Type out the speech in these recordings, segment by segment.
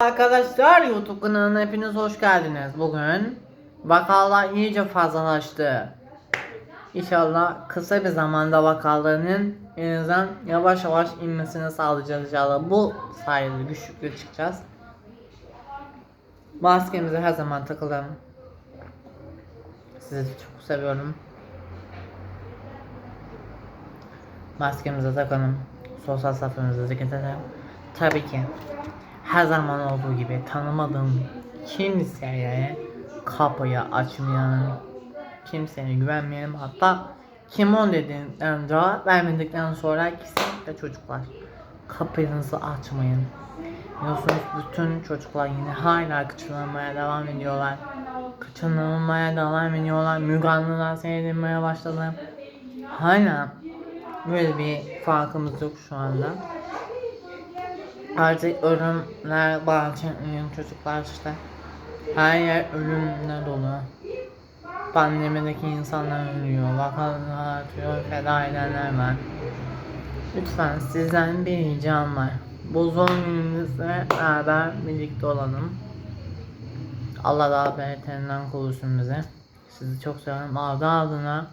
Arkadaşlar YouTube kanalına hepiniz hoş geldiniz. Bugün vakalar iyice fazlalaştı. İnşallah kısa bir zamanda vakaların en azından yavaş yavaş inmesini sağlayacağız inşallah. Bu sayede güçlükle çıkacağız. Maskemizi her zaman takalım. Sizi çok seviyorum. Maskemizi takalım. Sosyal safımızı dikkat edelim. Tabii ki her zaman olduğu gibi tanımadığım kimseye kapıyı açmayalım. Kimseye güvenmeyelim. Hatta kim on dediğinden cevap vermedikten sonra kesinlikle çocuklar kapınızı açmayın. Biliyorsunuz bütün çocuklar yine hala kaçınılmaya devam ediyorlar. Kaçınılmaya devam ediyorlar. Müganlılar seyredilmeye başladı. Hala böyle bir farkımız yok şu anda. Artık ölümler bahçeleniyor çocuklar işte. Her yer ölümle dolu. Pandemideki insanlar ölüyor, vakalar artıyor, feda edenler var. Lütfen sizden bir ricam var. Bu zor günümüzde beraber birlikte olalım. Allah daha beterinden korusun bizi. Sizi çok seviyorum. Adı adına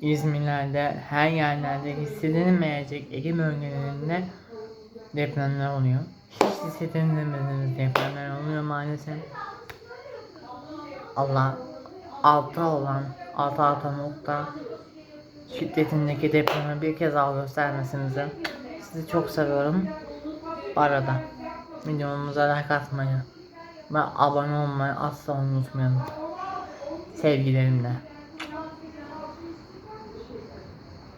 İzmir'lerde her yerlerde hissedilmeyecek Ege bölgelerinde depremler oluyor. Hiç hissedilmediğimiz depremler oluyor maalesef. Allah altta olan altı altı nokta şiddetindeki depremi bir kez daha göstermesinizi. Sizi çok seviyorum. Bu arada videomuza like atmayı ve abone olmayı asla unutmayın. Sevgilerimle.